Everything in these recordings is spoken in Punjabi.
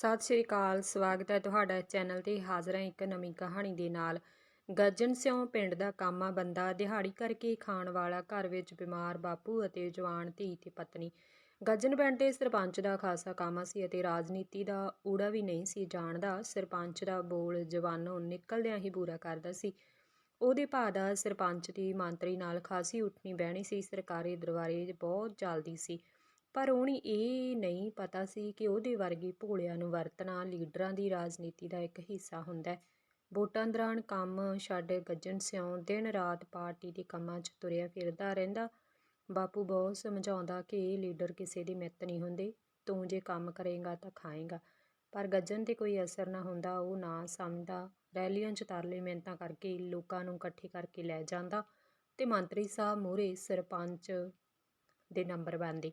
ਸਤਿ ਸ਼੍ਰੀ ਅਕਾਲ, ਸਵਾਗਤ ਹੈ ਤੁਹਾਡਾ ਚੈਨਲ ਤੇ ਹਾਜ਼ਰ ਹਾਂ ਇੱਕ ਨਵੀਂ ਕਹਾਣੀ ਦੇ ਨਾਲ। ਗੱਜਣ ਸਿਉ ਪਿੰਡ ਦਾ ਕਾਮਾ ਬੰਦਾ ਦਿਹਾੜੀ ਕਰਕੇ ਖਾਣ ਵਾਲਾ ਘਰ ਵਿੱਚ ਬਿਮਾਰ ਬਾਪੂ ਅਤੇ ਜਵਾਨ ਧੀ ਤੇ ਪਤਨੀ। ਗੱਜਣ ਪਿੰਡ ਦੇ ਸਰਪੰਚ ਦਾ ਖਾਸਾ ਕਾਮਾ ਸੀ ਅਤੇ ਰਾਜਨੀਤੀ ਦਾ ਊੜਾ ਵੀ ਨਹੀਂ ਸੀ ਜਾਣਦਾ। ਸਰਪੰਚ ਦਾ ਬੋਲ ਜਵਾਨੋਂ ਨਿਕਲਦਿਆਂ ਹੀ ਬੁਰਾ ਕਰਦਾ ਸੀ। ਉਹਦੇ ਭਾ ਦਾ ਸਰਪੰਚ ਦੀ ਮੰਤਰੀ ਨਾਲ ਖਾਸੀ ਉੱਠਣੀ ਬਹਿਣੀ ਸੀ। ਸਰਕਾਰੀ ਦਰਬਾਰੇ ਬਹੁਤ ਚੱਲਦੀ ਸੀ। ਪਰ ਉਹਨੂੰ ਇਹ ਨਹੀਂ ਪਤਾ ਸੀ ਕਿ ਉਹਦੇ ਵਰਗੇ ਭੋਲਿਆਂ ਨੂੰ ਵਰਤਣਾ ਲੀਡਰਾਂ ਦੀ ਰਾਜਨੀਤੀ ਦਾ ਇੱਕ ਹਿੱਸਾ ਹੁੰਦਾ ਹੈ। ਵੋਟਾਂ ਦੌਰਾਨ ਕੰਮ ਛੱਡ ਗੱਜਣ ਸਿਉਂ ਦਿਨ ਰਾਤ ਪਾਰਟੀ ਦੇ ਕੰਮਾਂ 'ਚ ਤੁਰਿਆ ਫਿਰਦਾ ਰਹਿੰਦਾ। ਬਾਪੂ ਬਹੁਤ ਸਮਝਾਉਂਦਾ ਕਿ ਇਹ ਲੀਡਰ ਕਿਸੇ ਦੀ ਮਿੱਤ ਨਹੀਂ ਹੁੰਦੇ। ਤੂੰ ਜੇ ਕੰਮ ਕਰੇਗਾ ਤਾਂ ਖਾਏਗਾ। ਪਰ ਗੱਜਣ ਤੇ ਕੋਈ ਅਸਰ ਨਾ ਹੁੰਦਾ, ਉਹ ਨਾ ਸਮਝਦਾ। ਰੈਲੀਆਂ 'ਚ ਤਰਲੇ ਮਿਹਨਤਾਂ ਕਰਕੇ ਲੋਕਾਂ ਨੂੰ ਇਕੱਠੇ ਕਰਕੇ ਲੈ ਜਾਂਦਾ ਤੇ ਮੰਤਰੀ ਸਾਹਿਬ ਮੂਹਰੇ ਸਰਪੰਚ ਦੇ ਨੰਬਰ ਬੰਦੇ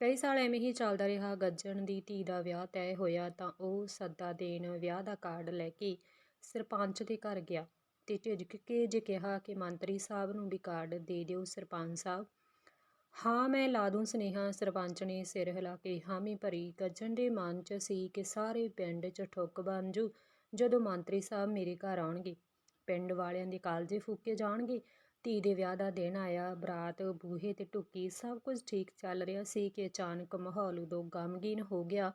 ਕਈ ਸਾਲ ਐਵੇਂ ਹੀ ਚੱਲਦਾ ਰਿਹਾ, ਗੱਜਣ ਦੀ ਧੀ ਦਾ ਵਿਆਹ ਤੈਅ ਹੋਇਆ ਤਾਂ ਉਹ ਸੱਦਾ ਦੇਣ ਵਿਆਹ ਦਾ ਕਾਰਡ ਲੈ ਕੇ ਸਰਪੰਚ ਦੇ ਘਰ ਗਿਆ ਤੇ ਝਿਜਕ ਕੇ ਜੇ ਕਿਹਾ ਕਿ ਮੰਤਰੀ ਸਾਹਿਬ ਨੂੰ ਵੀ ਕਾਰਡ ਦੇ ਦਿਓ ਸਰਪੰਚ ਸਾਹਿਬ। ਹਾਂ, ਮੈਂ ਲਾ ਦੂੰ ਸੁਨੇਹਾ, ਸਰਪੰਚ ਨੇ ਸਿਰ ਹਿਲਾ ਕੇ ਹਾਮੀ ਭਰੀ। ਗੱਜਣ ਦੇ ਮਨ 'ਚ ਸੀ ਕਿ ਸਾਰੇ ਪਿੰਡ 'ਚ ਠੁੱਕ ਬਣ ਜੂ ਜਦੋਂ ਮੰਤਰੀ ਸਾਹਿਬ ਮੇਰੇ ਘਰ ਆਉਣਗੇ। ਪਿੰਡ ਵਾਲਿਆਂ ਦੇ ਕਾਲਜੇ ਫੂਕੇ ਜਾਣਗੇ ਧੀ ਦੇ ਵਿਆਹ ਦਾ ਦਿਨ ਆਇਆ, ਬਰਾਤ, ਬੂਹੇ ਤੇ ਟੁੱਕੀ ਸਭ ਕੁਝ ਠੀਕ ਚੱਲ ਰਿਹਾ ਸੀ ਕਿ ਅਚਾਨਕ ਮਾਹੌਲ ਉਦੋਂ ਗਮਗੀਨ ਹੋ ਗਿਆ।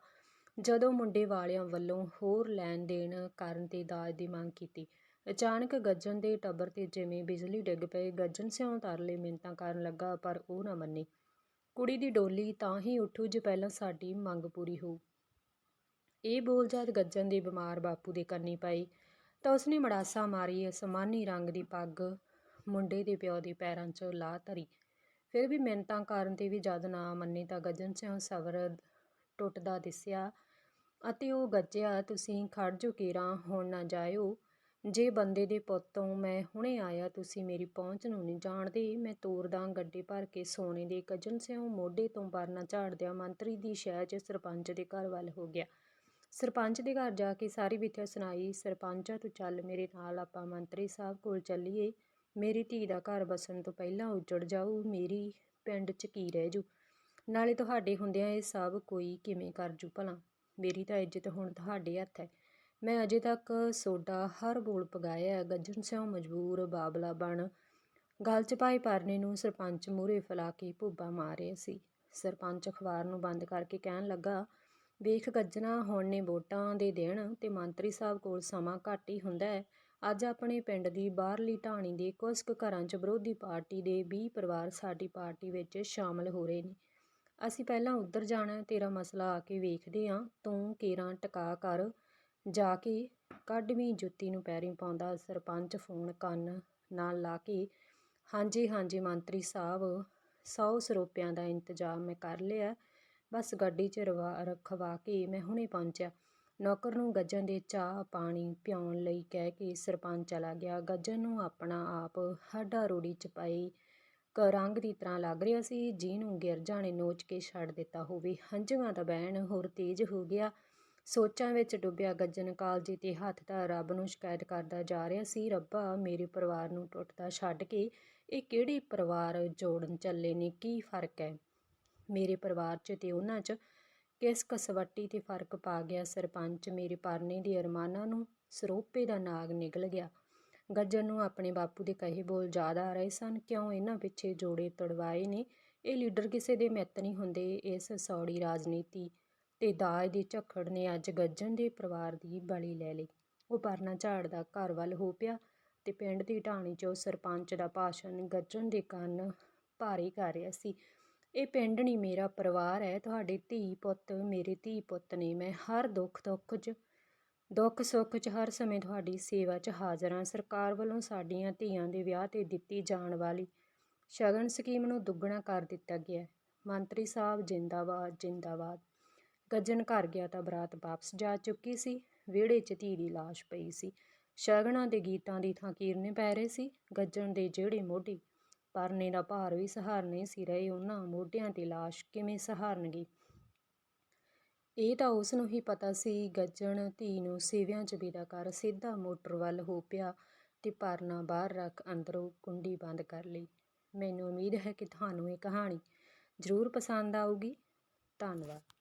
ਜਦੋਂ ਮੁੰਡੇ ਵਾਲਿਆਂ ਵੱਲੋਂ ਹੋਰ ਲੈਣ ਦੇਣ ਕਰਨ ਤੇ ਦਾਜ ਦੀ ਮੰਗ ਕੀਤੀ, ਅਚਾਨਕ ਗੱਜਣ ਦੇ ਟੱਬਰ ਤੇ ਜਿਵੇਂ ਬਿਜਲੀ ਡਿੱਗ ਪਈ ਗੱਜਣ ਸਿਉਂ ਤਰਲੇ ਮਿੰਤਾਂ ਕਰਨ ਲੱਗਾ, ਪਰ ਉਹ ਨਾ ਮੰਨੀ। ਕੁੜੀ ਦੀ ਡੋਲੀ ਤਾਂ ਹੀ ਉੱਠੂ ਜੇ ਪਹਿਲਾਂ ਸਾਡੀ ਮੰਗ ਪੂਰੀ ਹੋ ਇਹ ਬੋਲ ਜਦ ਗੱਜਣ ਦੇ ਬਿਮਾਰ ਬਾਪੂ ਦੇ ਕੰਨੀ ਪਾਈ ਤਾਂ ਉਸਨੇ ਮੜਾਸਾ ਮਾਰੀ ਅਸਮਾਨੀ ਰੰਗ ਦੀ ਪੱਗ ਮੁੰਡੇ ਦੇ ਪਿਓ ਦੇ ਪੈਰਾਂ 'ਚ ਲਾਹ ਧਰੀ। ਫਿਰ ਵੀ ਮਿੰਤਾਂ ਕਰਨ ਤੇ ਵੀ ਜਦ ਨਾ ਮੰਨੀ ਤਾਂ ਗੱਜਣ ਸਿਉਂ ਸਬਰ ਟੁੱਟਦਾ ਦਿਸਿਆ ਅਤੇ ਉਹ ਗੱਜਿਆ, ਤੁਸੀਂ ਖੜ ਜੋ ਕੇਰਾ, ਹੁਣ ਨਾ ਜਾਇਓ। ਜੇ ਬੰਦੇ ਦੇ ਪੁੱਤੋਂ ਮੈਂ ਹੁਣੇ ਆਇਆ, ਤੁਸੀਂ ਮੇਰੀ ਪਹੁੰਚ ਨੂੰ ਨਹੀਂ ਜਾਣਦੇ। ਮੈਂ ਤੋਰਦਾ ਗੱਡੇ ਭਰ ਕੇ ਸੋਨੇ ਦੇ ਗੱਜਣ ਸਿਉਂ ਮੋਢੇ ਤੋਂ ਪਰਨਾ ਝਾੜਦਿਆਂ ਮੰਤਰੀ ਦੀ ਸ਼ਹਿ 'ਚ ਸਰਪੰਚ ਦੇ ਘਰ ਵੱਲ ਹੋ ਗਿਆ। ਸਰਪੰਚ ਦੇ ਘਰ ਜਾ ਕੇ ਸਾਰੀ ਵਿਥਿਆ ਸੁਣਾਈ, ਸਰਪੰਚਾ ਤੂੰ ਚੱਲ ਮੇਰੇ ਨਾਲ, ਆਪਾਂ ਮੰਤਰੀ ਸਾਹਿਬ ਕੋਲ ਚੱਲੀਏ। ਮੇਰੀ ਧੀ ਦਾ ਘਰ ਵਸਣ ਤੋਂ ਪਹਿਲਾਂ ਉੱਜੜ ਜਾਊ, ਮੇਰੀ ਪਿੰਡ 'ਚ ਕੀ ਰਹਿ ਜੂ? ਨਾਲੇ ਤੁਹਾਡੇ ਹੁੰਦਿਆਂ ਇਹ ਸਭ ਕੋਈ ਕਿਵੇਂ ਕਰ ਜੂ ਭਲਾ? ਮੇਰੀ ਤਾਂ ਇੱਜ਼ਤ ਹੁਣ ਤੁਹਾਡੇ ਹੱਥ ਹੈ ਮੈਂ ਅਜੇ ਤੱਕ ਸੋਡਾ ਹਰ ਬੋਲ ਪਗਾਇਆ ਗੱਜਣ ਸਿਉ ਮਜਬੂਰ ਬਾਬਲਾ ਬਣ। ਗੱਲ 'ਚ ਪਾਈ ਪਰਨੇ ਨੂੰ ਸਰਪੰਚ ਮੂਹਰੇ ਫਲਾ ਕੇ ਭੁੱਬਾ ਮਾਰਿਆ ਸੀ। ਸਰਪੰਚ ਅਖਬਾਰ ਨੂੰ ਬੰਦ ਕਰਕੇ ਕਹਿਣ ਲੱਗਾ, ਵੇਖ ਗੱਜਣਾ, ਹੁਣ ਨੇ ਵੋਟਾਂ ਦੇ ਦੇਣ ਤੇ ਮੰਤਰੀ ਸਾਹਿਬ ਕੋਲ ਸਮਾਂ ਘੱਟ ਹੀ ਹੁੰਦਾ ਹੈ ਅੱਜ ਆਪਣੇ ਪਿੰਡ ਦੀ ਬਾਹਰਲੀ ਢਾਣੀ ਦੇ ਕੁਝ ਕੁ ਘਰਾਂ 'ਚ ਵਿਰੋਧੀ ਪਾਰਟੀ ਦੇ 20 ਪਰਿਵਾਰ ਸਾਡੀ ਪਾਰਟੀ ਵਿੱਚ ਸ਼ਾਮਲ ਹੋ ਰਹੇ ਨੇ। ਅਸੀਂ ਪਹਿਲਾਂ ਉੱਧਰ ਜਾਣਾ, ਤੇਰਾ ਮਸਲਾ ਆ ਕੇ ਵੇਖਦੇ ਆਂ, ਤੂੰ ਕੇਰਾਂ ਟਕਾ ਕਰ, ਜਾ ਕੇ ਕੱਢਵੀਂ ਜੁੱਤੀ ਨੂੰ ਪੈਰੀਂ ਪਾਉਂਦਾ ਸਰਪੰਚ ਫੋਨ ਕੰਨ ਨਾਲ ਲਾ ਕੇ, ਹਾਂਜੀ ਹਾਂਜੀ ਮੰਤਰੀ ਸਾਹਿਬ 100 ਸਰੋਪਿਆਂ ਦਾ ਇੰਤਜ਼ਾਮ ਮੈਂ ਕਰ ਲਿਆ, ਬਸ ਗੱਡੀ 'ਚ ਰਵਾ ਰਖਵਾ ਕੇ ਮੈਂ ਹੁਣੇ ਪਹੁੰਚਿਆ। ਨੌਕਰ ਨੂੰ ਗੱਜਣ ਦੇ ਚਾਹ ਪਾਣੀ ਪਿਉਣ ਲਈ ਕਹਿ ਕੇ ਸਰਪੰਚ ਚਲਾ ਗਿਆ। ਗੱਜਣ ਨੂੰ ਆਪਣਾ ਆਪ ਹੱਡਾ ਰੋੜੀ ਚਪਾਈ ਪਾਈ ਕ ਰੰਗ ਦੀ ਤਰ੍ਹਾਂ ਲੱਗ ਰਿਹਾ ਸੀ। ਜਿਹਨੂੰ ਗਿਰਜਾ ਨੇ ਨੋਚ ਕੇ ਛੱਡ ਦਿੱਤਾ ਹੋਵੇ। ਹੰਝੂਆਂ ਦਾ ਬਹਿਣ ਹੋਰ ਤੇਜ਼ ਹੋ ਗਿਆ। ਸੋਚਾਂ ਵਿੱਚ ਡੁੱਬਿਆ ਗੱਜਣ ਕਾਲਜੀ ਤੇ ਹੱਥ ਦਾ ਰੱਬ ਨੂੰ ਸ਼ਿਕਾਇਤ ਕਰਦਾ ਜਾ ਰਿਹਾ ਸੀ। ਰੱਬਾ, ਮੇਰੇ ਪਰਿਵਾਰ ਨੂੰ ਟੁੱਟਦਾ ਛੱਡ ਕੇ ਇਹ ਕਿਹੜੇ ਪਰਿਵਾਰ ਜੋੜਨ ਚੱਲੇ ਨੇ? ਕੀ ਫ਼ਰਕ ਹੈ? ਮੇਰੇ ਪਰਿਵਾਰ 'ਚ ਤੇ ਉਹਨਾਂ 'ਚ ਕਿਸ ਕਸਵੱਟੀ ਤੇ ਫ਼ਰਕ ਪਾ ਗਿਆ ਸਰਪੰਚ ਮੇਰੇ ਪਰਨੇ ਦੀ ਅਰਮਾਨਾਂ ਨੂੰ, ਸਰੋਪੇ ਦਾ ਨਾਗ ਨਿਕਲ ਗਿਆ। ਗੱਜਣ ਨੂੰ ਆਪਣੇ ਬਾਪੂ ਦੇ ਕਹੇ ਬੋਲ ਯਾਦ ਆ ਰਹੇ ਸਨ, ਕਿਉਂ ਇਹਨਾਂ ਪਿੱਛੇ ਜੋੜੇ ਤੜਵਾਏ ਨੇ? ਇਹ ਲੀਡਰ ਕਿਸੇ ਦੇ ਮਿੱਤ ਨਹੀਂ ਹੁੰਦੇ, ਇਸ ਸੌੜੀ ਰਾਜਨੀਤੀ ਤੇ ਦਾਜ ਦੀ ਝੱਖੜ ਨੇ ਅੱਜ ਗੱਜਣ ਦੇ ਪਰਿਵਾਰ ਦੀ ਬਲੀ ਲੈ ਲਈ। ਉਹ ਪਰਨਾ ਝਾੜਦਾ ਘਰ ਵੱਲ ਹੋ ਪਿਆ ਤੇ ਪਿੰਡ ਦੀ ਢਾਣੀ 'ਚੋਂ ਸਰਪੰਚ ਦਾ ਭਾਸ਼ਣ ਗੱਜਣ ਦੇ ਕੰਨ ਭਾਰੀ ਕਰ ਰਿਹਾ ਸੀ। ਇਹ ਪਿੰਡ ਨਹੀਂ ਮੇਰਾ ਪਰਿਵਾਰ ਹੈ, ਤੁਹਾਡੇ ਧੀ ਪੁੱਤ ਮੇਰੇ ਧੀ ਪੁੱਤ ਨੇ, ਮੈਂ ਹਰ ਦੁੱਖ ਦੁੱਖ 'ਚ, ਦੁੱਖ ਸੁੱਖ 'ਚ ਹਰ ਸਮੇਂ ਤੁਹਾਡੀ ਸੇਵਾ 'ਚ ਹਾਜ਼ਰ ਹਾਂ। ਸਰਕਾਰ ਵੱਲੋਂ ਸਾਡੀਆਂ ਧੀਆਂ ਦੇ ਵਿਆਹ ਤੇ ਦਿੱਤੀ ਜਾਣ ਵਾਲੀ ਸ਼ਗਨ ਸਕੀਮ ਨੂੰ ਦੁੱਗਣਾ ਕਰ ਦਿੱਤਾ ਗਿਆ ਮੰਤਰੀ ਸਾਹਿਬ, ਜਿੰਦਾਬਾਦ ਜਿੰਦਾਬਾਦ। ਗੱਜਣ ਘਰ ਗਿਆ ਤਾਂ ਬਰਾਤ ਵਾਪਸ ਜਾ ਚੁੱਕੀ ਸੀ, ਵਿਹੜੇ 'ਚ ਧੀ ਦੀ ਲਾਸ਼ ਪਈ ਸੀ। ਸ਼ਗਨਾਂ ਦੇ ਗੀਤਾਂ ਦੀ ਥਾਂ ਕੀਰਨੇ ਪੈ ਰਹੇ ਸੀ, ਗੱਜਣ ਦੇ ਜਿਹੜੇ ਮੋਢੀ ਪਰਨੇ ਦਾ ਭਾਰ ਵੀ ਸਹਾਰਨੇ ਸੀ ਰਹੇ ਉਹਨਾਂ ਮੋਢਿਆਂ ਤੇ ਲਾਸ਼ ਕਿਵੇਂ ਸਹਾਰਨਗੇ। ਇਹ ਤਾਂ ਉਸ ਨੂੰ ਹੀ ਪਤਾ ਸੀ, ਗੱਜਣ ਧੀ ਨੂੰ ਸੇਵਿਆਂ 'ਚ ਵਿਦਾ ਕਰ ਸਿੱਧਾ ਮੋਟਰ ਵੱਲ ਹੋ ਪਿਆ ਤੇ ਪਰਨਾ ਬਾਹਰ ਰੱਖ ਅੰਦਰੋਂ ਕੁੰਡੀ ਬੰਦ ਕਰ ਲਈ। ਮੈਨੂੰ ਉਮੀਦ ਹੈ ਕਿ ਤੁਹਾਨੂੰ ਇਹ ਕਹਾਣੀ ਜ਼ਰੂਰ ਪਸੰਦ ਆਊਗੀ। ਧੰਨਵਾਦ।